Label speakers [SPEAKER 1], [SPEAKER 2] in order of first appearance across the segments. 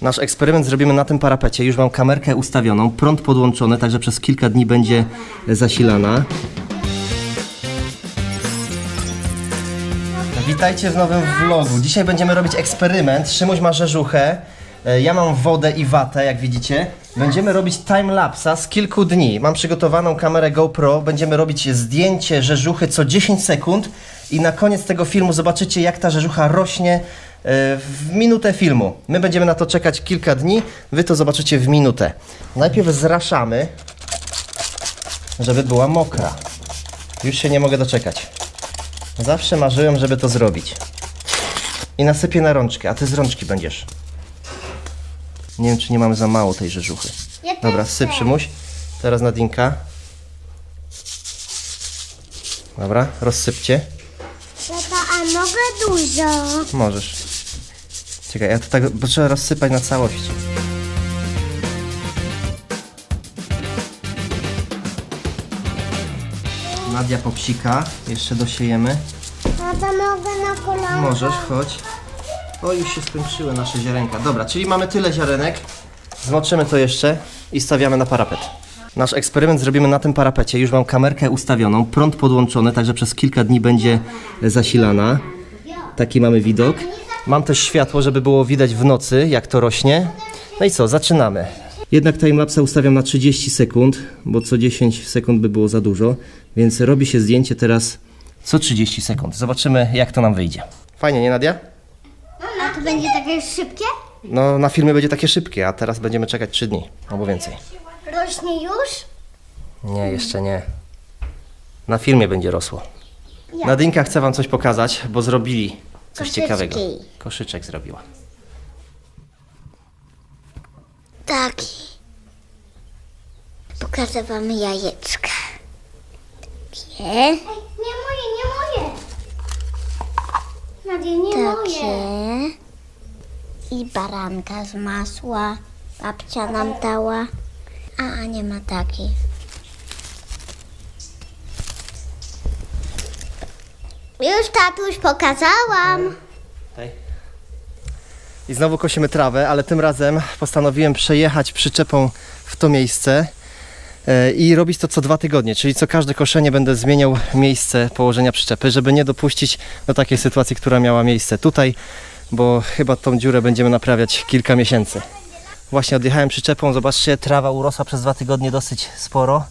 [SPEAKER 1] Nasz eksperyment zrobimy na tym parapecie. Już mam kamerkę ustawioną, prąd podłączony, także przez kilka dni będzie zasilana. Witajcie w nowym vlogu. Dzisiaj będziemy robić eksperyment. Szymuś ma rzeżuchę, e, ja mam wodę i watę, jak widzicie. Będziemy robić timelapsa z kilku dni. Mam przygotowaną kamerę GoPro. Będziemy robić zdjęcie rzeżuchy co 10 sekund i na koniec tego filmu zobaczycie, jak ta rzeżucha rośnie e, w minutę filmu. My będziemy na to czekać kilka dni, wy to zobaczycie w minutę. Najpierw zraszamy, żeby była mokra. Już się nie mogę doczekać. Zawsze marzyłem, żeby to zrobić. I nasypię na rączkę, a ty z rączki będziesz. Nie wiem, czy nie mamy za mało tej rzeżuchy.
[SPEAKER 2] Ja
[SPEAKER 1] Dobra, syp
[SPEAKER 2] chcę.
[SPEAKER 1] Szymuś. Teraz Nadinka. Dobra, rozsypcie.
[SPEAKER 2] Tata, a mogę dużo?
[SPEAKER 1] Możesz. Czekaj, ja to tak, bo trzeba rozsypać na całość. Nadia popsika, jeszcze dosiejemy.
[SPEAKER 2] Tata, mogę na?
[SPEAKER 1] Możesz, chodź. O, już się skończyły nasze ziarenka. Dobra, czyli mamy tyle ziarenek. Zmoczymy to jeszcze i stawiamy na parapet. Nasz eksperyment zrobimy na tym parapecie. Już mam kamerkę ustawioną, prąd podłączony, także przez kilka dni będzie zasilana. Taki mamy widok. Mam też światło, żeby było widać w nocy, jak to rośnie. No i co, zaczynamy. Jednak timelapsa ustawiam na 30 sekund, bo co 10 sekund by było za dużo, więc robi się zdjęcie teraz co 30 sekund. Zobaczymy, jak to nam wyjdzie. Fajnie, nie Nadia?
[SPEAKER 2] A to będzie takie szybkie?
[SPEAKER 1] No, na filmie będzie takie szybkie, a teraz będziemy czekać 3 dni albo więcej.
[SPEAKER 2] Rośnie już?
[SPEAKER 1] Nie, jeszcze nie. Na filmie będzie rosło. Nadinka chce Wam coś pokazać, bo zrobili coś
[SPEAKER 2] Koszyczki.
[SPEAKER 1] ciekawego. Koszyczek zrobiła.
[SPEAKER 2] Taki. Pokażę wam jajeczka. Takie. Nie moje, nie moje. Nadia, nie Takie. I baranka z masła. Babcia nam dała. A, nie ma takiej. Już tatuś pokazałam.
[SPEAKER 1] Tutaj. I znowu kosimy trawę, ale tym razem postanowiłem przejechać przyczepą w to miejsce e, i robić to co dwa tygodnie, czyli co każde koszenie będę zmieniał miejsce położenia przyczepy, żeby nie dopuścić do takiej sytuacji, która miała miejsce tutaj, bo chyba tą dziurę będziemy naprawiać kilka miesięcy. Właśnie odjechałem przyczepą, zobaczcie, trawa urosła przez dwa tygodnie dosyć sporo.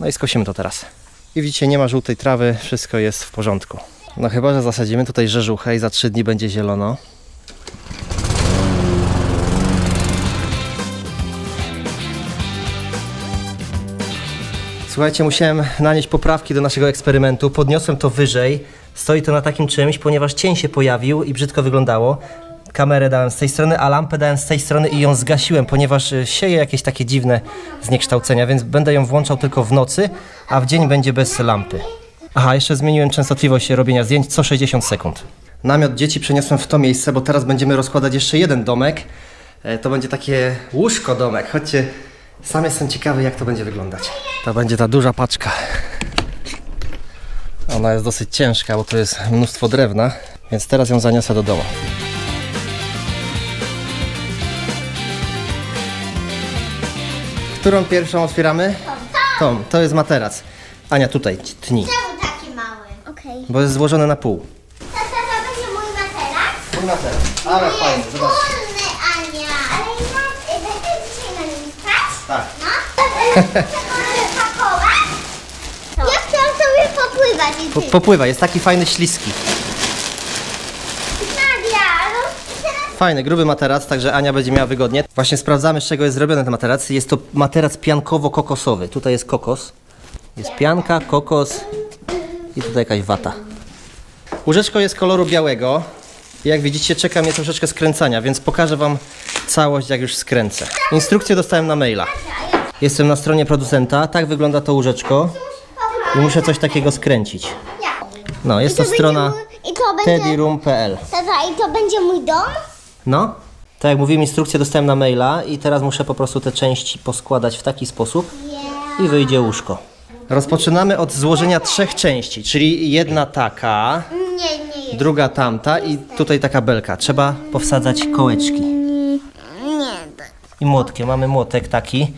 [SPEAKER 1] No i skosimy to teraz. I widzicie, nie ma żółtej trawy, wszystko jest w porządku. No chyba, że zasadzimy tutaj rzeżuchę i za trzy dni będzie zielono. Słuchajcie, musiałem nanieść poprawki do naszego eksperymentu. Podniosłem to wyżej. Stoi to na takim czymś, ponieważ cień się pojawił i brzydko wyglądało. Kamerę dałem z tej strony, a lampę dałem z tej strony i ją zgasiłem, ponieważ y, sieje jakieś takie dziwne zniekształcenia, więc będę ją włączał tylko w nocy, a w dzień będzie bez lampy. Aha, jeszcze zmieniłem częstotliwość robienia zdjęć co 60 sekund. Namiot dzieci przeniosłem w to miejsce, bo teraz będziemy rozkładać jeszcze jeden domek. E, To będzie takie łóżko domek. Chodźcie, sam jestem ciekawy jak to będzie wyglądać. To będzie ta duża paczka. Ona jest dosyć ciężka, bo to jest mnóstwo drewna, więc teraz ją zaniosę do domu. Którą pierwszą otwieramy? Tą. To jest materac. Ania, tutaj tni,
[SPEAKER 2] Czemu taki mały? Okej.
[SPEAKER 1] bo jest złożony na pół.
[SPEAKER 2] Tata, to będzie mój materac?
[SPEAKER 1] Mój materac. Ale fajny, zobacz.
[SPEAKER 2] Wspólny, Ania. Ale ja będę dzisiaj na nim spać?
[SPEAKER 1] Tak.
[SPEAKER 2] No. Ja chciałam sobie popływać i
[SPEAKER 1] Po, popływa, jest taki fajny, śliski.
[SPEAKER 2] Nadia, no teraz
[SPEAKER 1] Fajny, gruby materac, także Ania będzie miała wygodnie. Właśnie sprawdzamy, z czego jest zrobiony ten materac. Jest to materac piankowo-kokosowy. Tutaj jest kokos. Jest pianka, kokos i tutaj jakaś wata. Łóżeczko jest koloru białego. Jak widzicie, czeka mnie troszeczkę skręcania, więc pokażę Wam całość, jak już skręcę. Instrukcję dostałem na maila. Jestem na stronie producenta. Tak wygląda to łóżeczko. I muszę coś takiego skręcić. No, jest to strona teddyroom.pl.
[SPEAKER 2] Tata, i to będzie mój dom?
[SPEAKER 1] No, tak jak mówiłem, instrukcję dostałem na maila i teraz muszę po prostu te części poskładać w taki sposób i wyjdzie łóżko. Rozpoczynamy od złożenia trzech części, czyli jedna taka,
[SPEAKER 2] Nie, nie jest.
[SPEAKER 1] druga tamta i tutaj taka belka. Trzeba powsadzać kołeczki. i młotkiem. Mamy młotek taki,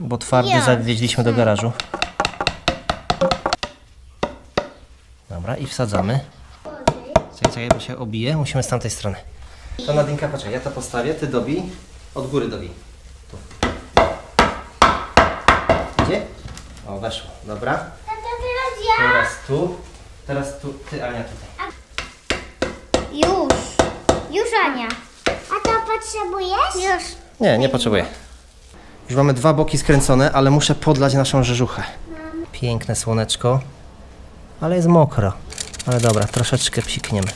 [SPEAKER 1] bo twardy zawieźliśmy do garażu. Dobra, i wsadzamy. Czekaj, czekaj, bo się obije. Musimy z tamtej strony. To Nadinka, poczekaj, ja to postawię, ty dobij. Od góry dobij. Tu. Gdzie? O, weszło. Dobra.
[SPEAKER 2] Tata, teraz ja.
[SPEAKER 1] Teraz tu. Teraz tu, ty Ania tutaj.
[SPEAKER 2] Już. Już, Ania. A to potrzebujesz? Już.
[SPEAKER 1] Nie, nie potrzebuję. Już mamy dwa boki skręcone, ale muszę podlać naszą rzeżuchę. Piękne słoneczko, ale jest mokro. Ale dobra, troszeczkę psikniemy.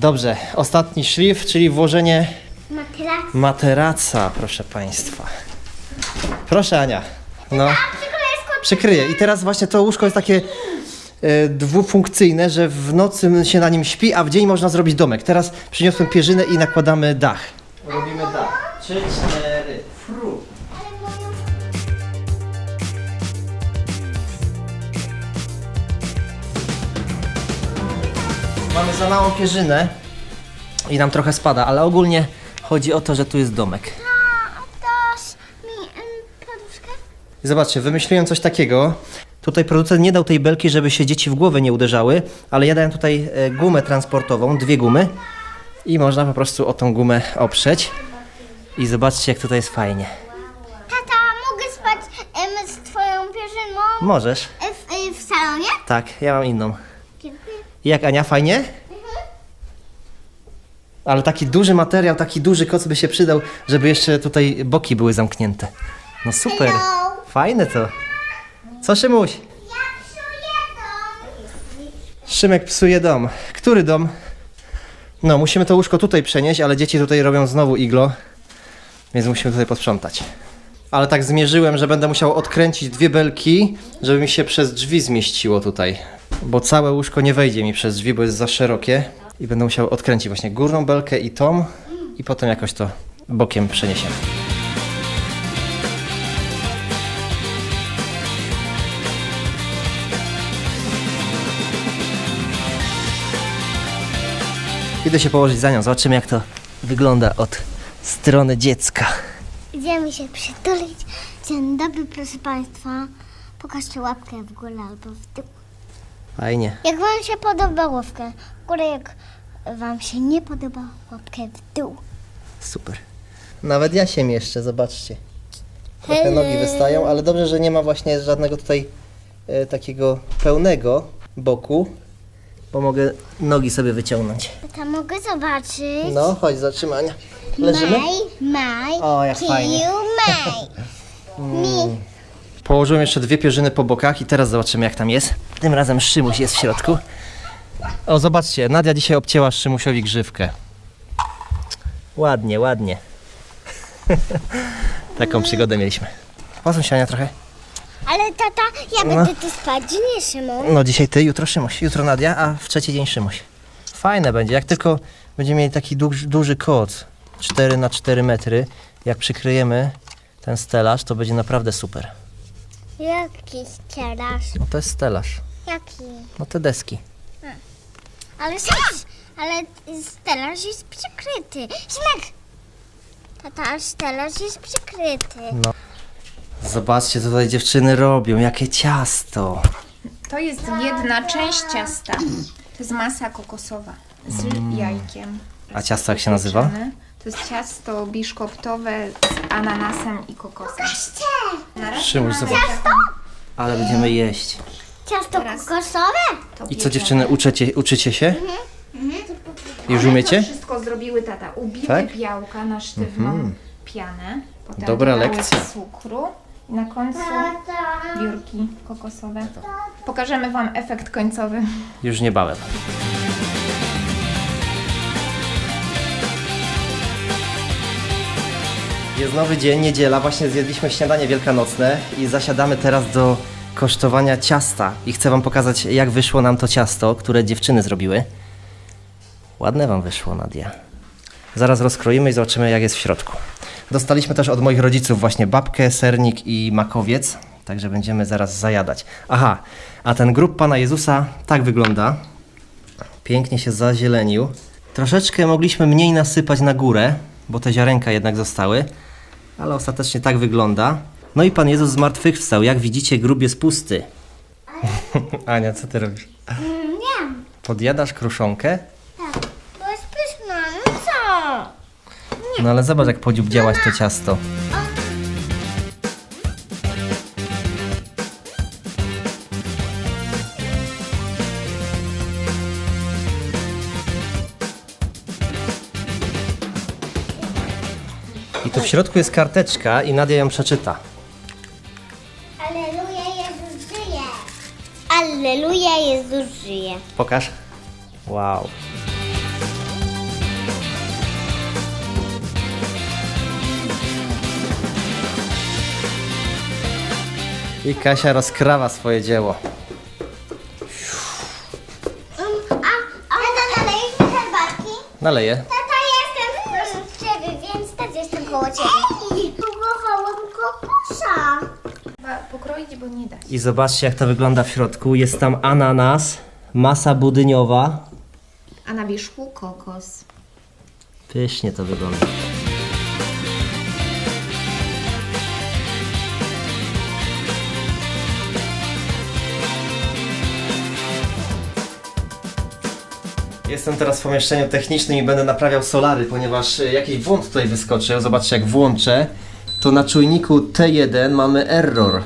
[SPEAKER 1] Dobrze, ostatni szlif, czyli włożenie
[SPEAKER 2] Materac.
[SPEAKER 1] materaca, proszę Państwa. Proszę Ania. No, przykryję. I teraz właśnie to łóżko jest takie e, dwufunkcyjne, że w nocy się na nim śpi, a w dzień można zrobić domek. Teraz przyniosłem pierzynę i nakładamy dach. Robimy dach. Trzy, cztery. Za małą pierzynę i nam trochę spada, ale ogólnie chodzi o to, że tu jest domek.
[SPEAKER 2] Dasz mi poduszkę?
[SPEAKER 1] Zobaczcie, wymyśliłem coś takiego. Tutaj producent nie dał tej belki, żeby się dzieci w głowę nie uderzały, ale ja dałem tutaj e, gumę transportową, dwie gumy i można po prostu o tą gumę oprzeć. I zobaczcie, jak tutaj jest fajnie.
[SPEAKER 2] Tata, mogę spać em, z twoją pierzyną
[SPEAKER 1] Możesz?
[SPEAKER 2] e, w, e, w salonie?
[SPEAKER 1] Tak, ja mam inną.
[SPEAKER 2] Dziękuję.
[SPEAKER 1] Jak Ania, fajnie? Ale taki duży materiał, taki duży koc by się przydał, żeby jeszcze tutaj boki były zamknięte. No super.
[SPEAKER 2] Hello.
[SPEAKER 1] Fajne to. Co Szymuś?
[SPEAKER 2] Ja psuję dom.
[SPEAKER 1] Szymek psuje dom. Który dom? No, musimy to łóżko tutaj przenieść, ale dzieci tutaj robią znowu iglo, więc musimy tutaj posprzątać. Ale tak zmierzyłem, że będę musiał odkręcić dwie belki, żeby mi się przez drzwi zmieściło tutaj. Bo całe łóżko nie wejdzie mi przez drzwi, bo jest za szerokie. I będę musiał odkręcić właśnie górną belkę i tą, i potem jakoś to bokiem przeniesiemy. Idę się położyć za nią, zobaczymy jak to wygląda od strony dziecka.
[SPEAKER 2] Idziemy się przytulić. Dzień dobry, proszę Państwa. Pokażcie łapkę w górę albo w dół.
[SPEAKER 1] Fajnie.
[SPEAKER 2] Jak Wam się podoba łapkę w górę, jak Wam się nie podoba łapkę w dół.
[SPEAKER 1] Super. Nawet ja się mieszczę, zobaczcie. Trochę
[SPEAKER 2] Hej.
[SPEAKER 1] nogi wystają, ale dobrze, że nie ma właśnie żadnego tutaj e, takiego pełnego boku, bo mogę nogi sobie wyciągnąć.
[SPEAKER 2] Tata, mogę zobaczyć?
[SPEAKER 1] No, chodź, zatrzymania. Leżymy?
[SPEAKER 2] Maj, maj,
[SPEAKER 1] O, jak
[SPEAKER 2] kiu,
[SPEAKER 1] fajnie.
[SPEAKER 2] maj. Mi.
[SPEAKER 1] Położyłem jeszcze dwie pierzyny po bokach i teraz zobaczymy jak tam jest. Tym razem Szymuś jest w środku. O, zobaczcie, Nadia dzisiaj obcięła Szymusiowi grzywkę. Ładnie, ładnie. Taką przygodę mieliśmy. Posuń się Ania trochę.
[SPEAKER 2] Ale tata, ja
[SPEAKER 1] No.
[SPEAKER 2] będę tu spać, nie Szymon.
[SPEAKER 1] No dzisiaj ty, jutro Szymuś, jutro Nadia, a w trzeci dzień Szymuś. Fajne będzie, jak tylko będziemy mieli taki duży, duży koc, 4 na 4 metry, jak przykryjemy ten stelaż, to będzie naprawdę super.
[SPEAKER 2] Jaki ścierasz?
[SPEAKER 1] No to jest stelaż,
[SPEAKER 2] Jaki?
[SPEAKER 1] no te deski.
[SPEAKER 2] Ale stelaż, ale stelaż jest przykryty. Śmek! Tata, stelaż jest przykryty.
[SPEAKER 1] Zobaczcie, co tutaj dziewczyny robią, jakie ciasto.
[SPEAKER 3] To jest jedna część ciasta. To jest masa kokosowa z jajkiem.
[SPEAKER 1] A ciasto jak się nazywa?
[SPEAKER 3] Pieczone. To jest ciasto biszkoptowe z ananasem i kokosem. Na razie
[SPEAKER 1] Szymuś,
[SPEAKER 3] mamy
[SPEAKER 1] zobacz.
[SPEAKER 3] taką-
[SPEAKER 1] Ale będziemy jeść.
[SPEAKER 2] Ciasto
[SPEAKER 3] Teraz-
[SPEAKER 2] kokosowe?
[SPEAKER 3] to
[SPEAKER 1] I co
[SPEAKER 3] pieczone.
[SPEAKER 1] dziewczyny, uczycie, uczycie się? Już
[SPEAKER 3] One
[SPEAKER 1] umiecie?
[SPEAKER 3] To wszystko zrobiły tata. Ubiły
[SPEAKER 1] Tak? Mhm.
[SPEAKER 3] białka na sztywną pianę. Potem
[SPEAKER 1] Dobra
[SPEAKER 3] dodały
[SPEAKER 1] lekcja.
[SPEAKER 3] cukru. I na końcu biurki kokosowe. Pokażemy Wam efekt końcowy.
[SPEAKER 1] Już niebawem. Jest nowy dzień, niedziela, właśnie zjedliśmy śniadanie wielkanocne i zasiadamy teraz do kosztowania ciasta. I chcę wam pokazać, jak wyszło nam to ciasto, które dziewczyny zrobiły. Ładne wam wyszło, Nadia. Zaraz rozkroimy i zobaczymy, jak jest w środku. Dostaliśmy też od moich rodziców właśnie babkę, sernik i makowiec, także będziemy zaraz zajadać. Aha, a ten grób Pana Jezusa tak wygląda. Pięknie się zazielenił. Troszeczkę mogliśmy mniej nasypać na górę, bo te ziarenka jednak zostały, ale ostatecznie tak wygląda. No i Pan Jezus zmartwychwstał. Jak widzicie, grób jest pusty. Ania, co ty robisz?
[SPEAKER 2] Nie,
[SPEAKER 1] Podjadasz kruszonkę?
[SPEAKER 2] tak. To jest pyszne. No co?
[SPEAKER 1] No ale zobacz, jak podziubdziałaś to ciasto. Środku jest karteczka i Nadia ją przeczyta.
[SPEAKER 2] Alleluja, Jezus żyje. Alleluja, Jezus żyje.
[SPEAKER 1] Pokaż. Wow. I Kasia rozkrawa swoje dzieło.
[SPEAKER 2] Um, a, a nalejesz mi herbatki?
[SPEAKER 1] Naleję.
[SPEAKER 3] Bo nie da się.
[SPEAKER 1] I zobaczcie, jak to wygląda w środku. Jest tam ananas, masa budyniowa.
[SPEAKER 3] A na wierzchu kokos.
[SPEAKER 1] Pysznie to wygląda. Jestem teraz w pomieszczeniu technicznym i będę naprawiał solary, ponieważ e, jakiś błąd tutaj wyskoczył. Zobaczcie, jak włączę, to na czujniku T1 mamy error.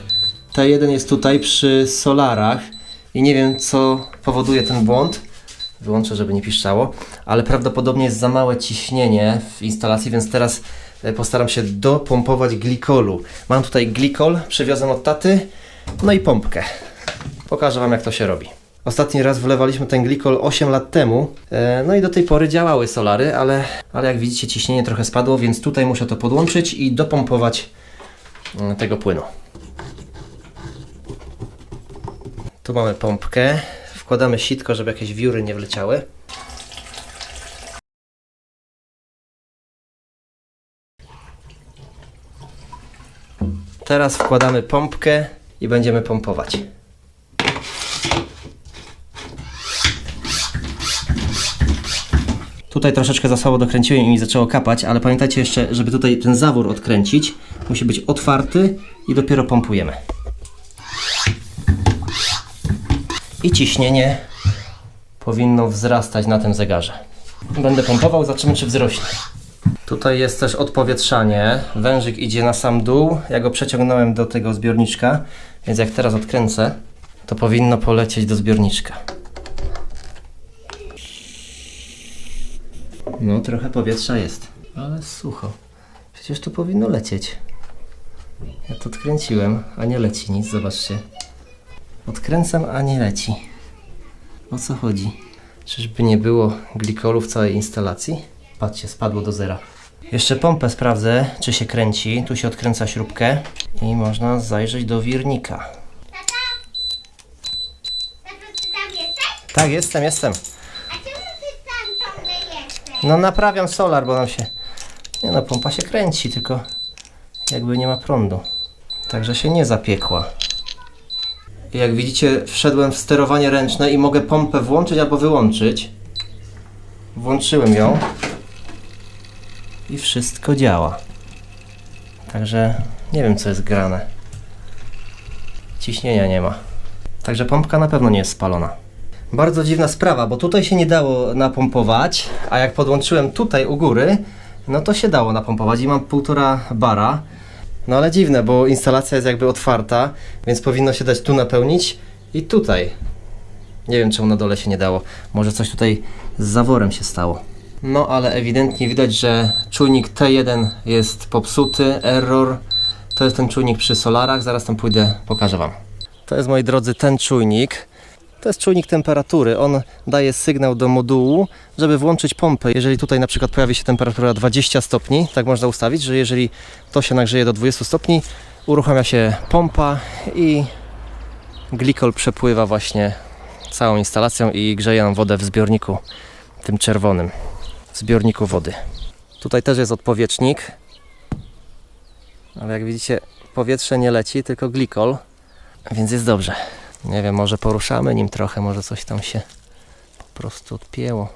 [SPEAKER 1] T1 jest tutaj przy solarach i nie wiem, co powoduje ten błąd. Wyłączę, żeby nie piszczało, ale prawdopodobnie jest za małe ciśnienie w instalacji, więc teraz e, postaram się dopompować glikolu. Mam tutaj glikol, przywiozłem od taty, no i pompkę. Pokażę Wam, jak to się robi. Ostatni raz wlewaliśmy ten glikol 8 lat temu, e, no i do tej pory działały solary, ale, ale jak widzicie ciśnienie trochę spadło, więc tutaj muszę to podłączyć i dopompować mm, tego płynu. Tu mamy pompkę. Wkładamy sitko, żeby jakieś wióry nie wleciały. Teraz wkładamy pompkę i będziemy pompować. Tutaj troszeczkę za słabo dokręciłem i mi zaczęło kapać, ale pamiętajcie jeszcze, żeby tutaj ten zawór odkręcić, musi być otwarty i dopiero pompujemy. I ciśnienie powinno wzrastać na tym zegarze. Będę pompował, zobaczymy czy wzrośnie. Tutaj jest też odpowietrzanie. Wężyk idzie na sam dół. Ja go przeciągnąłem do tego zbiorniczka, więc jak teraz odkręcę, to powinno polecieć do zbiorniczka. No, trochę powietrza jest, ale sucho. Przecież tu powinno lecieć. Ja to odkręciłem, a nie leci nic, zobaczcie. Odkręcam, a nie leci. O co chodzi? Czyżby nie było glikolu w całej instalacji? Patrzcie, spadło do zera. Jeszcze pompę sprawdzę, czy się kręci. Tu się odkręca śrubkę i można zajrzeć do wirnika. Tak, jestem, jestem. No naprawiam solar, bo nam się... Nie no, pompa się kręci, tylko jakby nie ma prądu. Także się nie zapiekła. Jak widzicie, wszedłem w sterowanie ręczne i mogę pompę włączyć albo wyłączyć. Włączyłem ją. I wszystko działa. Także nie wiem, co jest grane. Ciśnienia nie ma. Także pompka na pewno nie jest spalona. Bardzo dziwna sprawa, bo tutaj się nie dało napompować, a jak podłączyłem tutaj u góry, no to się dało napompować i mam półtora bara. No ale dziwne, bo instalacja jest jakby otwarta, więc powinno się dać tu napełnić i tutaj. Nie wiem, czemu na dole się nie dało. Może coś tutaj z zaworem się stało. No ale ewidentnie widać, że czujnik T1 jest popsuty, error. To jest ten czujnik przy solarach, zaraz tam pójdę, pokażę Wam. To jest, moi drodzy, ten czujnik. To jest czujnik temperatury. On daje sygnał do modułu, żeby włączyć pompę. Jeżeli tutaj na przykład pojawi się temperatura 20 stopni, tak można ustawić, że jeżeli to się nagrzeje do 20 stopni, uruchamia się pompa i glikol przepływa właśnie całą instalacją i grzeje nam wodę w zbiorniku tym czerwonym, zbiorniku wody. Tutaj też jest odpowietrznik, ale jak widzicie powietrze nie leci, tylko glikol, więc jest dobrze. Nie wiem, może poruszamy nim trochę, może coś tam się po prostu odpięło.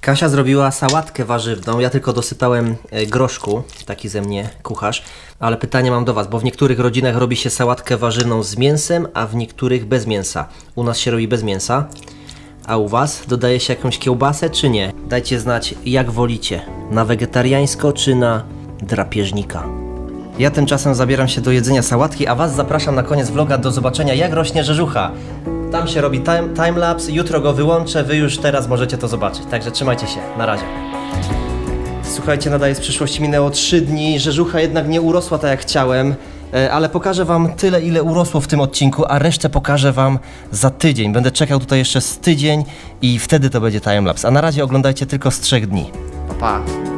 [SPEAKER 1] Kasia zrobiła sałatkę warzywną, ja tylko dosypałem e, groszku, taki ze mnie kucharz, ale pytanie mam do Was, bo w niektórych rodzinach robi się sałatkę warzywną z mięsem, a w niektórych bez mięsa. U nas się robi bez mięsa, a u Was dodaje się jakąś kiełbasę czy nie? Dajcie znać jak wolicie, na wegetariańsko czy na drapieżnika. Ja tymczasem zabieram się do jedzenia sałatki, a Was zapraszam na koniec vloga do zobaczenia jak rośnie rzeżucha. Tam się robi time, timelapse, jutro go wyłączę, Wy już teraz możecie to zobaczyć. Także trzymajcie się, na razie. Słuchajcie, nadaje z przyszłości minęło 3 dni, rzeżucha jednak nie urosła tak jak chciałem, e, ale pokażę Wam tyle ile urosło w tym odcinku, a resztę pokażę Wam za tydzień. Będę czekał tutaj jeszcze z tydzień i wtedy to będzie timelapse. A na razie oglądajcie tylko z 3 dni. Pa, pa.